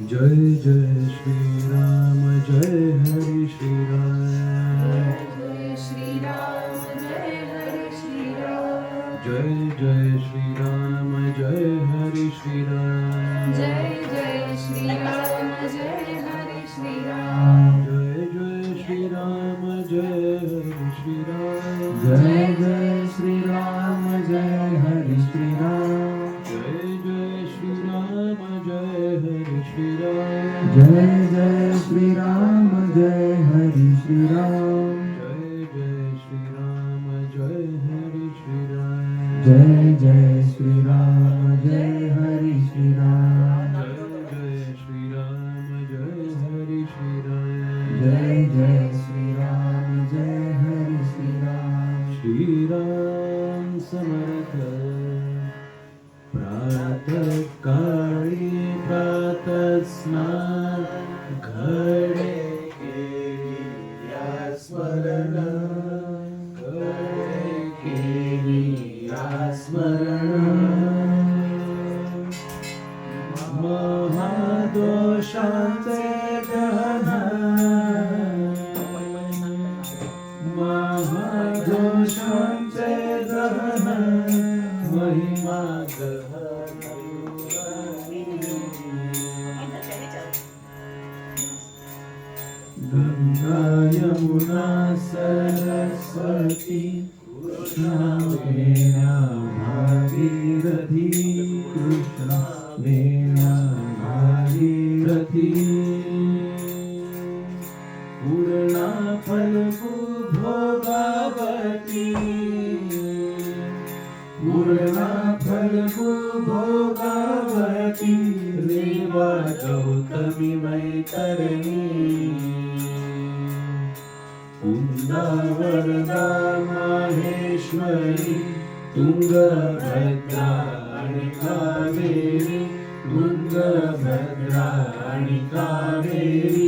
जय जय श्री राम जय हरी श्री જય જય શ્રી રામ જય હરિ શ્રી कृष्ण वेणा भागीरथी कृष्ण वेणा भागीरथी पूर्णा फलभोगावती पूर्णा फलभोगावती रेवा गौतमी मैतरणी। वरदा माहेश्वरी तुङ्गभद्रा आणि कावेरी तुङ्गभद्रा आणि कावेरी.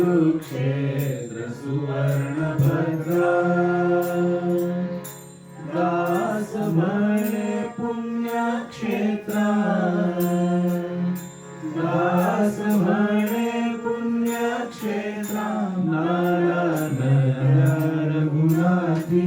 कुरुक्षेत्र सुवर्णभद्रा दास म्हणे पुण्यक्षेत्रा। दास म्हणे पुण्यक्षेत्रा। नारायण रघुनाथी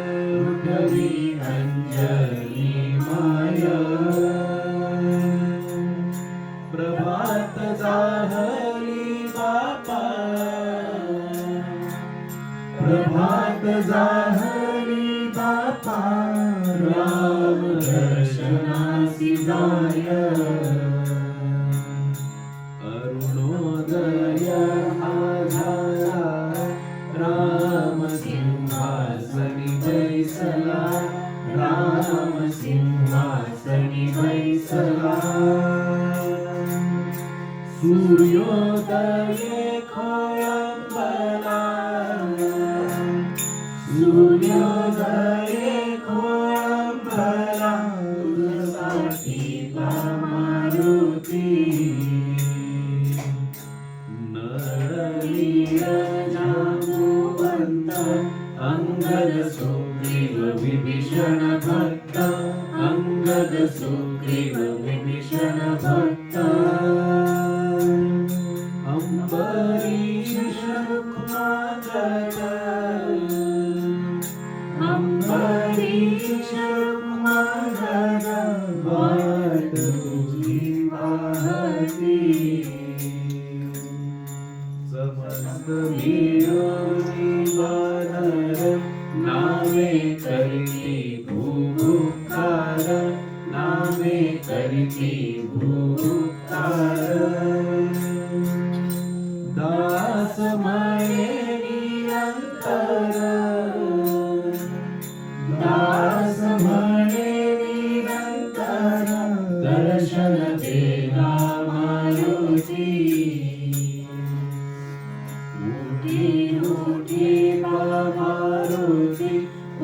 दर्शनासि जाय। अरुणोदय हा झाला रामसिंहासनि बैसला। रामसिंहासनि बैसला। सूर्योदये खोयबला you.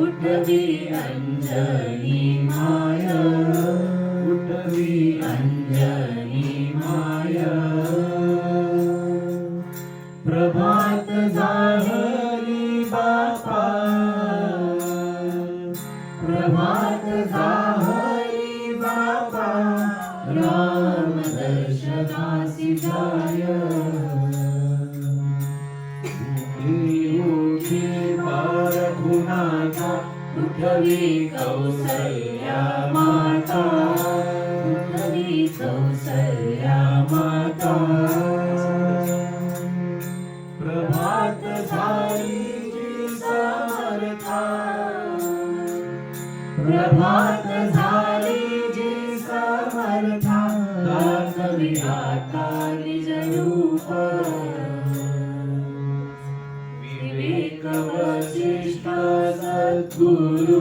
उठवी अंजनी माय उठवी अंजनी माय. प्रभात झाली बापा प्रभात जा कौसल्या माता प्रभात झाली समर्था प्रभात झाली जी समर्था विराता निज रूप विवेक वशिष्ठ सद्गुरु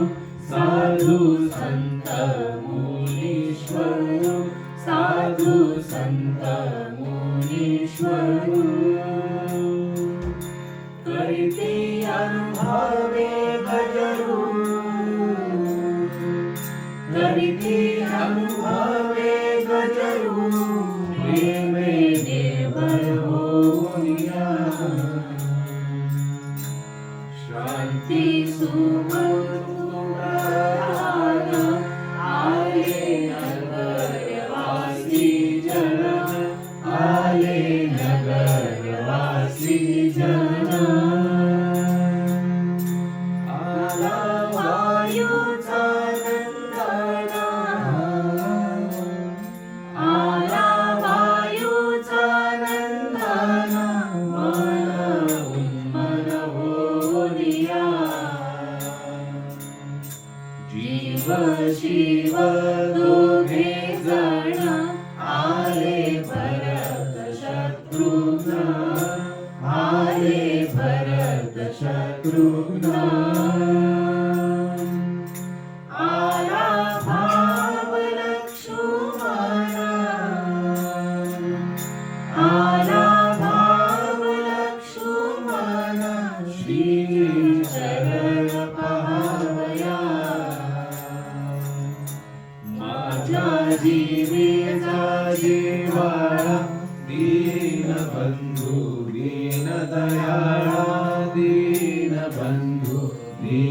ದೀನ ಜೀವನ ದೀನ ಬಂಧು ದೀನ ದಯಾಳ ದೀನ ಬಂಧು ದೀನ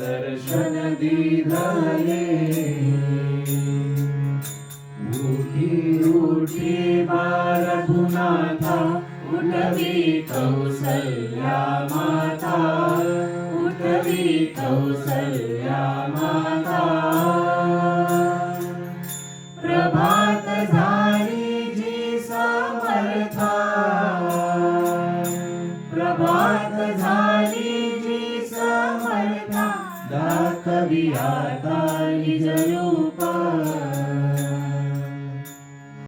दर्शन दिधाये